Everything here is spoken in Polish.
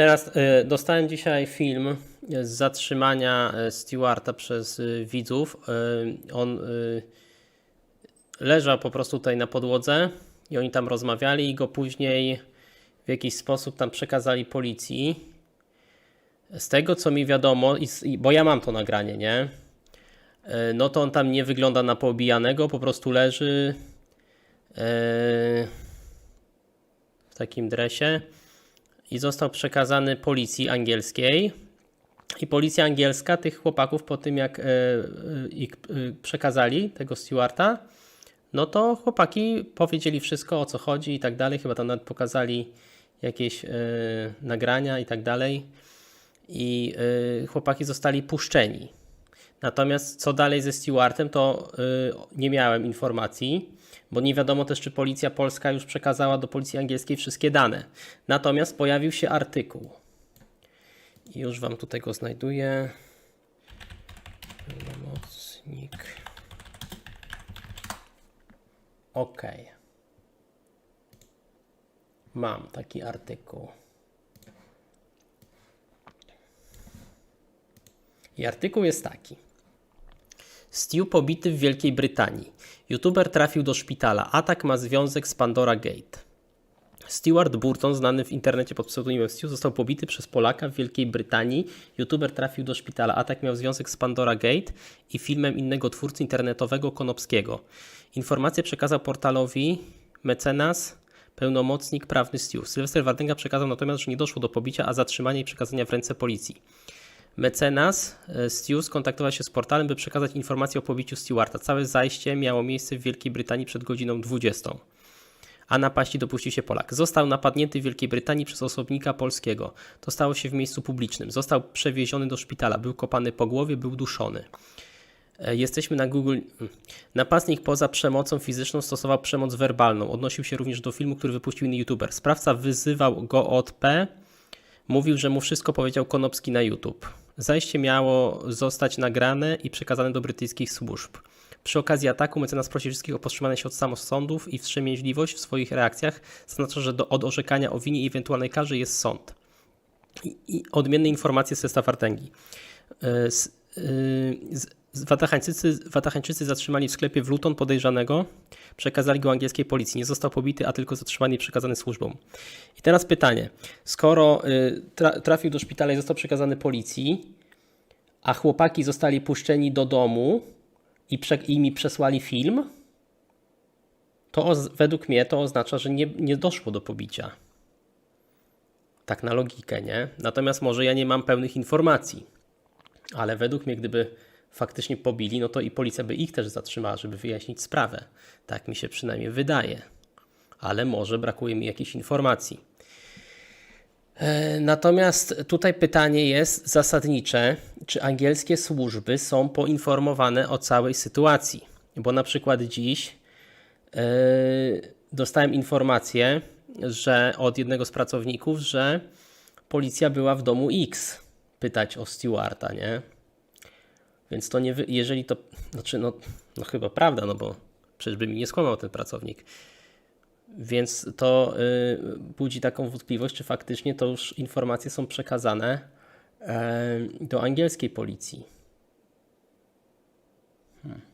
Teraz y, dostałem dzisiaj film z zatrzymania y, Stewarta przez y, widzów. On leżał po prostu tutaj na podłodze i oni tam rozmawiali i go później w jakiś sposób tam przekazali policji. Z tego co mi wiadomo, bo ja mam to nagranie, nie? No to on tam nie wygląda na poobijanego, po prostu leży w takim dresie i został przekazany policji angielskiej. I policja angielska tych chłopaków po tym jak e, e, ich e, przekazali tego Stewarta, no to chłopaki powiedzieli wszystko o co chodzi i tak dalej. Chyba tam nawet pokazali jakieś nagrania i tak dalej. I chłopaki zostali puszczeni. Natomiast co dalej ze Stewartem, to y, nie miałem informacji, bo nie wiadomo też, czy policja polska już przekazała do policji angielskiej wszystkie dane. Natomiast pojawił się artykuł. I już wam tutaj go znajduję. Pełnomocnik. Ok. Mam taki artykuł. I artykuł jest taki. Stu pobity w Wielkiej Brytanii. YouTuber trafił do szpitala. Atak ma związek z Pandora Gate. Stewart Burton, znany w internecie pod pseudonimem Stu, został pobity przez Polaka w Wielkiej Brytanii. YouTuber trafił do szpitala. Atak miał związek z Pandora Gate i filmem innego twórcy internetowego Konopskiego. Informację przekazał portalowi mecenas, pełnomocnik prawny Stu. Sylwester Wardęga przekazał natomiast, że nie doszło do pobicia, a zatrzymania i przekazania w ręce policji. Mecenas e, Stu skontaktował się z portalem, by przekazać informację o pobiciu Stewarta. Całe zajście miało miejsce w Wielkiej Brytanii przed godziną 20. A napaści dopuścił się Polak. Został napadnięty w Wielkiej Brytanii przez osobnika polskiego. To stało się w miejscu publicznym. Został przewieziony do szpitala. Był kopany po głowie, był duszony. E, Jesteśmy na Google. mm. Napastnik poza przemocą fizyczną stosował przemoc werbalną. Odnosił się również do filmu, który wypuścił inny youtuber. Sprawca wyzywał go od P. Mówił, że mu wszystko powiedział Konopski na YouTube. Zajście miało zostać nagrane i przekazane do brytyjskich służb. Przy okazji ataku mecenas prosi wszystkich o powstrzymanie się od samosądów i wstrzemięźliwość w swoich reakcjach. Zaznacza, że do, od orzekania o winie i ewentualnej karze jest sąd. I, i odmienne informacje z Sesta Wartęgi. Y, Watachańczycy, Watachańczycy zatrzymali w sklepie w Luton podejrzanego, przekazali go angielskiej policji. Nie został pobity, a tylko zatrzymany i przekazany służbom. I teraz pytanie. Skoro y, tra, trafił do szpitala i został przekazany policji, a chłopaki zostali puszczeni do domu i, prze, i mi przesłali film, to według mnie to oznacza, że nie, nie doszło do pobicia. Tak na logikę, nie? Natomiast może ja nie mam pełnych informacji. Ale według mnie, gdyby faktycznie pobili, no to i policja by ich też zatrzymała, żeby wyjaśnić sprawę. Tak mi się przynajmniej wydaje. Ale może brakuje mi jakichś informacji. E, Natomiast tutaj pytanie jest zasadnicze, czy angielskie służby są poinformowane o całej sytuacji? Bo na przykład dziś e, dostałem informację, że od jednego z pracowników, że policja była w domu X pytać o Stewarta, nie? Więc to nie, jeżeli to, znaczy no, no chyba prawda, no bo przecież by mi nie skłamał ten pracownik. Więc to y, budzi taką wątpliwość, czy faktycznie to już informacje są przekazane e, do angielskiej policji. Hmm.